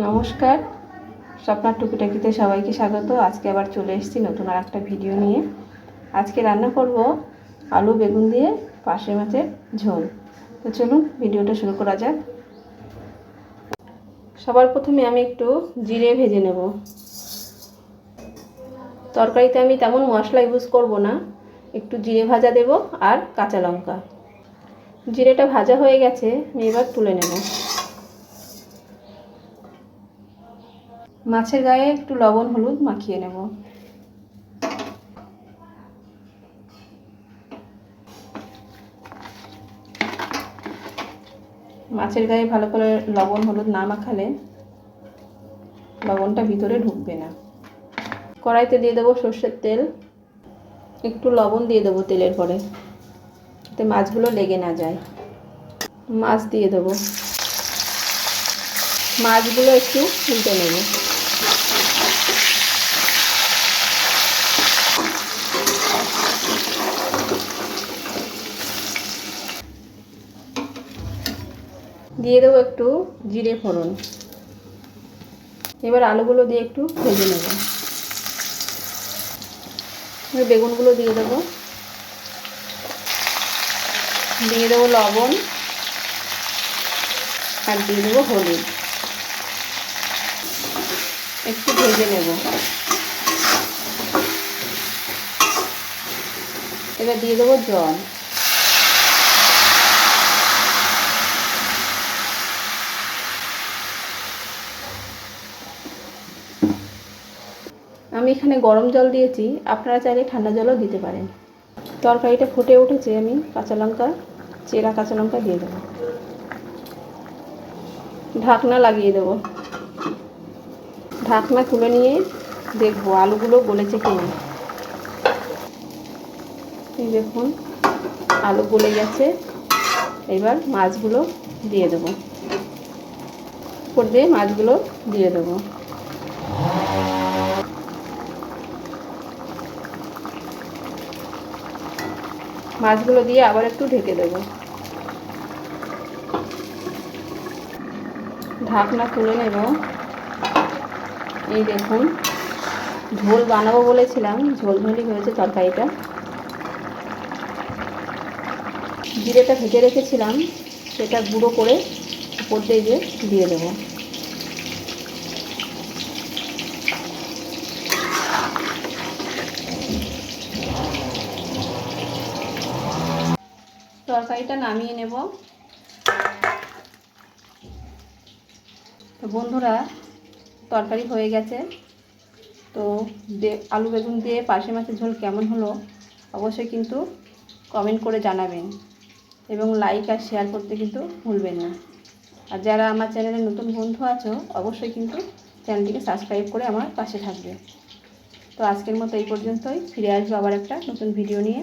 নমস্কার। স্বপ্নার টুকিটাকিতে সবাইকে স্বাগত। আজকে আবার চলে এসেছি নতুন আর একটা ভিডিও নিয়ে। আজকে রান্না করব আলু বেগুন দিয়ে পাশে মাছের ঝোল। তো চলুন ভিডিওটা শুরু করা যাক। সবার প্রথমে আমি একটু জিরে ভেজে নেব। তরকারিতে আমি তেমন মশলা ইউজ করব না। একটু জিরে ভাজা দেব আর কাঁচা লঙ্কা। জিরেটা ভাজা হয়ে গেছে আমি এবার তুলে নেব। মাছের গায়ে একটু লবণ হলুদ মাখিয়ে নেব। মাছের গায়ে ভালো করে লবণ হলুদ না মাখালে লবণটা ভিতরে ঢুকবে না। কড়াইতে দিয়ে দেবো সর্ষের তেল। একটু লবণ দিয়ে দেবো তেলের পরে, যাতে মাছগুলো লেগে না যায়। মাছ দিয়ে দেবো। মাছগুলো একটু উল্টে নেব। দিয়ে দেবো একটু জিরে ফোড়ন। এবার আলুগুলো দিয়ে একটু ভেজে নেব। বেগুনগুলো দিয়ে দেবো। দিয়ে দেবো লবণ আর দিয়ে দেবো হলুদ। একটু ভেজে নেব। এবার দিয়ে দেবো জল। আমি এখানে গরম জল দিয়েছি, আপনারা চাইলে ঠান্ডা জলও দিতে পারেন। তরকারিটা ফুটে উঠেছে, আমি কাঁচা লঙ্কা, চেরা কাঁচা লঙ্কা দিয়ে দেবো। ঢাকনা লাগিয়ে দেবো। ঢাকনা খুলে নিয়ে দেখব আলুগুলো গলেছে কিনা এই দেখুন, আলু গলে গেছে। এবার মাছগুলো দিয়ে দেবো। উপর দিয়ে মাছগুলো দিয়ে দেবো। মাছগুলো দিয়ে আবার একটু ঢেকে দেবো। ঢাকনা তুলে নেব। এই দেখুন, ঝোল বানাবো বলেছিলাম, ঝোল ঝোলই হয়েছে তরকারিটা। জিরেটা ভেজে রেখেছিলাম, সেটা গুঁড়ো করে উপর দিয়ে দিয়ে দেবো। তরকারিটা নামিয়ে নেব। তো বন্ধুরা, তরকারি হয়ে গেছে। তো আলু বেগুন দিয়ে পাশে মাছের ঝোল কেমন হলো অবশ্যই কিন্তু কমেন্ট করে জানাবেন। এবং লাইক আর শেয়ার করতে কিন্তু ভুলবেন না। আর যারা আমার চ্যানেলে নতুন বন্ধু আছো, অবশ্যই কিন্তু চ্যানেলটিকে সাবস্ক্রাইব করে আমার পাশে থাকবে। তো আজকের মতো এই পর্যন্তই। ফিরে আসব আবার একটা নতুন ভিডিও নিয়ে।